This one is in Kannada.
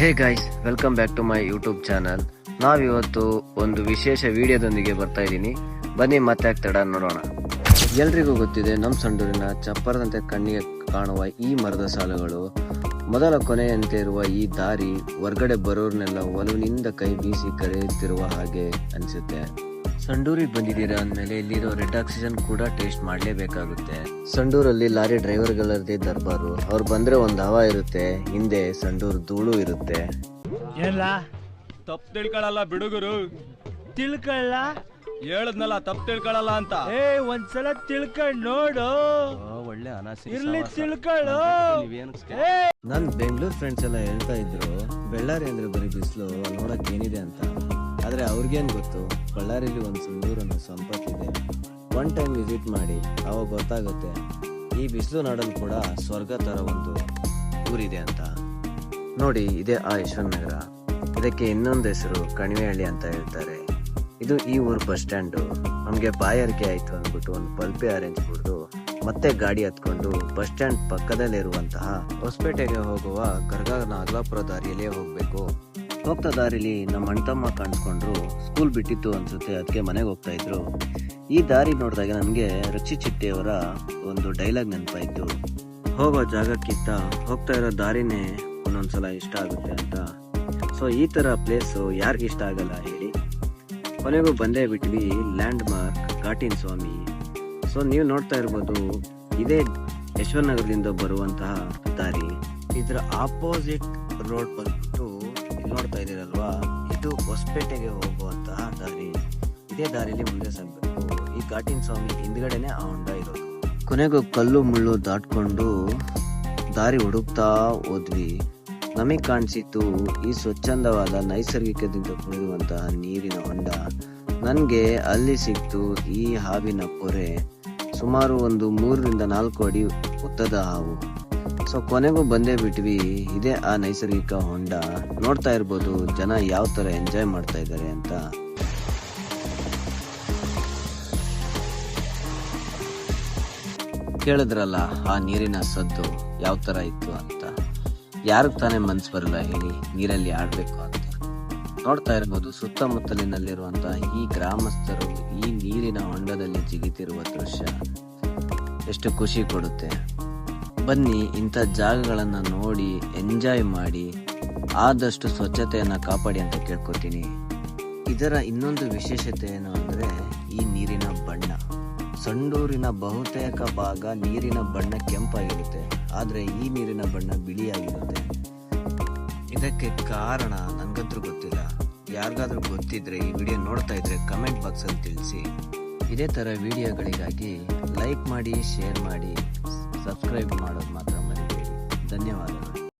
Hey guys welcome back to my YouTube channel ನಾವಿವತ್ತು ಒಂದು ವಿಶೇಷ ವಿಡಿಯೋದೊಂದಿಗೆ ಬರ್ತಾ ಇದ್ದೀನಿ. ಬನ್ನಿ, ಮತ್ತೆ ಆಗ್ತಡ, ನೋಡೋಣ. ಎಲ್ರಿಗೂ ಗೊತ್ತಿದೆ ನಮ್ಮ ಸಂಡೂರಿನ ಚಪ್ಪರದಂತೆ ಕಣ್ಣಿಗೆ ಕಾಣುವ ಈ ಮರದ ಸಾಲುಗಳು, ಮೊದಲ ಕೊನೆಯಂತೆ ಇರುವ ಈ ದಾರಿ, ಹೊರ್ಗಡೆ ಬರೋರ್ನೆಲ್ಲ ಒಲವಿನಿಂದ ಕೈ ಬೀಸಿ ಕರೆಯುತ್ತಿರುವ ಹಾಗೆ ಅನಿಸುತ್ತೆ. ಸಂಡೂರಿಗೆ ಬಂದಿದ್ದೀರಾ ಅಂದಮೇಲೆ ಇಲ್ಲಿರೋ ರೆಡ್ ಆಕ್ಸಿಜನ್ ಕೂಡ ಟೇಸ್ಟ್ ಮಾಡಲೇಬೇಕಾಗುತ್ತೆ. ಸಂಡೂರಲ್ಲಿ ಲಾರಿ ಡ್ರೈವರ್ಗಳದ್ದೇ ದರ್ಬಾರು. ಅವ್ರು ಬಂದ್ರೆ ಒಂದು ಹವಾ ಇರುತ್ತೆ ಹಿಂದೆ ಸಂಡೂರ್ ಧೂಳು ಇರುತ್ತೆ. ಏನ್ಲ? ತಪ್ಪು ತಿಳ್ಕೊಳಲ್ಲ ಬಿಡುಗರು. ತಿಳ್ಕೊಳ್ಳ ಹೇಳದ್ನಲ್ಲ ತಪ್ಪು ತಿಳ್ಕೊಳಲ್ಲ ಅಂತ. ಏ ಒಂದ್ಸಲ ತಿಳ್ಕೊಂಡ್ ನೋಡು. ಒಳ್ಳೆ ಇರ್ಲಿ ತಿಳ್ಕೊಳ್ಳು ಏ! ನನ್ ಬೆಂಗಳೂರು ಫ್ರೆಂಡ್ಸ್ ಎಲ್ಲ ಹೇಳ್ತಾ ಇದ್ರು ಬೆಳ್ಳಾರಿ ಅಂದ್ರೆ ಬರೀ ಬಿಸಿಲು ನೋಡಕ್ ಏನಿದೆ ಅಂತ. ಆದ್ರೆ ಅವ್ರಿಗೇನು ಗೊತ್ತು? ಬಳ್ಳಾರಿಲಿ ಒಂದು ಸುಂದೂರು ಅನ್ನೋ ಸಂಪತ್ತಿದೆ. ಒನ್ ಟೈಮ್ ವಿಸಿಟ್ ಮಾಡಿ, ಅವಾಗ ಗೊತ್ತಾಗುತ್ತೆ, ಈ ಬಿಸಿಲು ನಾಡಲ್ಲಿ ಕೂಡ ಸ್ವರ್ಗ ಥರ ಒಂದು ಊರಿದೆ ಅಂತ. ನೋಡಿ, ಇದೇ ಆ ಯಶವಂತ ನಗರ ಇದಕ್ಕೆ ಇನ್ನೊಂದು ಹೆಸರು ಕಣಿವೆಹಳ್ಳಿ ಅಂತ ಹೇಳ್ತಾರೆ. ಇದು ಈ ಊರು ಬಸ್ ಸ್ಟ್ಯಾಂಡು. ನಮಗೆ ಬಾಯಾರಿಕೆ ಆಯಿತು ಅಂದ್ಬಿಟ್ಟು ಒಂದು ಬಲ್ಪೆ ಅರೇಂಜ್ ಕುಡಿದು ಮತ್ತೆ ಗಾಡಿ ಹತ್ಕೊಂಡು ಬಸ್ ಸ್ಟ್ಯಾಂಡ್ ಪಕ್ಕದಲ್ಲಿರುವಂತಹ ಹೊಸಪೇಟೆಗೆ ಹೋಗುವ ಗರ್ಗಾ ನಾಗಲಾಪುರ ದಾರಿಯಲ್ಲೇ ಹೋಗ್ಬೇಕು. ಹೋಗ್ತಾ ದಾರಿಲಿ ನಮ್ಮ ಅಣ್ತಮ್ಮ ಕಾಣಿಸ್ಕೊಂಡ್ರು ಸ್ಕೂಲ್ ಬಿಟ್ಟಿತ್ತು ಅನ್ಸುತ್ತೆ ಅದಕ್ಕೆ ಮನೆಗೆ ಹೋಗ್ತಾ ಇದ್ರು. ಈ ದಾರಿ ನೋಡಿದಾಗ ನನಗೆ ರಕ್ಷಿತ್ ಚಿಟ್ಟಿಯವರ ಒಂದು ಡೈಲಾಗ್ ನೆನಪಾಯಿತು. ಹೋಗೋ ಜಾಗಕ್ಕಿಂತ ಹೋಗ್ತಾ ಇರೋ ದಾರಿನೇ ಒಂದೊಂದ್ಸಲ ಇಷ್ಟ ಆಗುತ್ತೆ ಅಂತ. ಸೊ ಈ ಥರ ಪ್ಲೇಸು ಯಾರಿಗೆ ಇಷ್ಟ ಆಗಲ್ಲ ಹೇಳಿ. ಕೊನೆಗೂ ಬಂದೇ ಬಿಟ್ವಿ ಲ್ಯಾಂಡ್ ಮಾರ್ಕ್ ಘಾಟಿನ್ ಸ್ವಾಮಿ. ಸೊ ನೀವು ನೋಡ್ತಾ ಇರ್ಬೋದು, ಇದೇ ಯಶವಂತ ನಗರದಿಂದ ಬರುವಂತಹ ದಾರಿ. ಇದರ ಆಪೋಸಿಟ್ ರೋಡ್ ಬಂದ್ಬಿಟ್ಟು ನೋಡ್ತಾ ಇದ್ದೀರಲ್ವಾ? ಇದು ಹೊಸಪೇಟೆಗೆ ಹೋಗುವಂತಹ ದಾರಿ. ಇದೇ ದಾರಿಯಲ್ಲಿ ಮುಂದೆ ಸಾಗಬೇಕು. ಈ ಘಾಟಿನ ಸ್ವಾಮಿ ಹಿಂದ್ಗಡೆನೆ ಆ ಹೊಂಡ ಇರೋದು. ಕೊನೆಗೂ ಕಲ್ಲು ಮುಳ್ಳು ದಾಟ್ಕೊಂಡು ದಾರಿ ಹುಡುಕ್ತಾ ಹೋದ್ವಿ. ನಮಗೆ ಕಾಣಿಸಿತ್ತು ಈ ಸ್ವಚ್ಛಂದವಾದ ನೈಸರ್ಗಿಕದಿಂದ ಕುಡಿಯುವಂತಹ ನೀರಿನ ಹೊಂಡ. ನನಗೆ ಅಲ್ಲಿ ಸಿಕ್ತು ಈ ಹಾವಿನ ಪೊರೆ ಸುಮಾರು ಒಂದು ಮೂರರಿಂದ ನಾಲ್ಕು ಅಡಿ ಉದ್ದದ ಹಾವು. ಸೊ ಕೊನೆಗೂ ಬಂದೇ ಬಿಟ್ವಿ. ಇದೇ ಆ ನೈಸರ್ಗಿಕ ಹೊಂಡ. ನೋಡ್ತಾ ಇರ್ಬೋದು ಜನ ಯಾವ ತರ ಎಂಜಾಯ್ ಮಾಡ್ತಾ ಇದ್ದಾರೆ ಅಂತ. ಕೇಳಿದ್ರಲ್ಲ, ಆ ನೀರಿನ ಸದ್ದು ಯಾವ ತರ ಇತ್ತು ಅಂತ. ಯಾರಿಗೆ ತಾನೇ ಮನ್ಸು ಬರಲ್ಲ ಹೇಳಿ ನೀರಲ್ಲಿ ಆಡ್ಬೇಕು ಅಂತ. ನೋಡ್ತಾ ಇರ್ಬೋದು ಸುತ್ತಮುತ್ತಲಿನಲ್ಲಿರುವಂತಹ ಈ ಗ್ರಾಮಸ್ಥರು ಈ ನೀರಿನ ಹೊಂಡದಲ್ಲಿ ಜಿಗಿತಿರುವ ದೃಶ್ಯ. ಎಷ್ಟು ಖುಷಿ ಕೊಡುತ್ತೆ. ಬನ್ನಿ, ಇಂಥ ಜಾಗಗಳನ್ನು ನೋಡಿ ಎಂಜಾಯ್ ಮಾಡಿ, ಆದಷ್ಟು ಸ್ವಚ್ಛತೆಯನ್ನು ಕಾಪಾಡಿ ಅಂತ ಕೇಳ್ಕೊತೀನಿ. ಇದರ ಇನ್ನೊಂದು ವಿಶೇಷತೆ ಏನು ಅಂದರೆ, ಈ ನೀರಿನ ಬಣ್ಣ. ಸಂಡೂರಿನ ಬಹುತೇಕ ಭಾಗ ನೀರಿನ ಬಣ್ಣ ಕೆಂಪಾಗಿರುತ್ತೆ. ಆದರೆ ಈ ನೀರಿನ ಬಣ್ಣ ಬಿಳಿಯಾಗಿರುತ್ತೆ. ಇದಕ್ಕೆ ಕಾರಣ ನನಗಂತೂ ಗೊತ್ತಿಲ್ಲ. ಯಾರಿಗಾದ್ರೂ ಗೊತ್ತಿದ್ರೆ ಈ ವಿಡಿಯೋ ನೋಡ್ತಾ ಇದ್ರೆ ಕಮೆಂಟ್ ಬಾಕ್ಸ್ ಅಲ್ಲಿ ತಿಳಿಸಿ. ಇದೇ ಥರ ವಿಡಿಯೋಗಳಿಗಾಗಿ ಲೈಕ್ ಮಾಡಿ ಶೇರ್ ಮಾಡಿ. ಸಬ್ಸ್ಕ್ರೈಬ್ ಮಾಡೋದು ಮಾತ್ರ ಮರಿಬೇಡಿ. ಧನ್ಯವಾದಗಳು.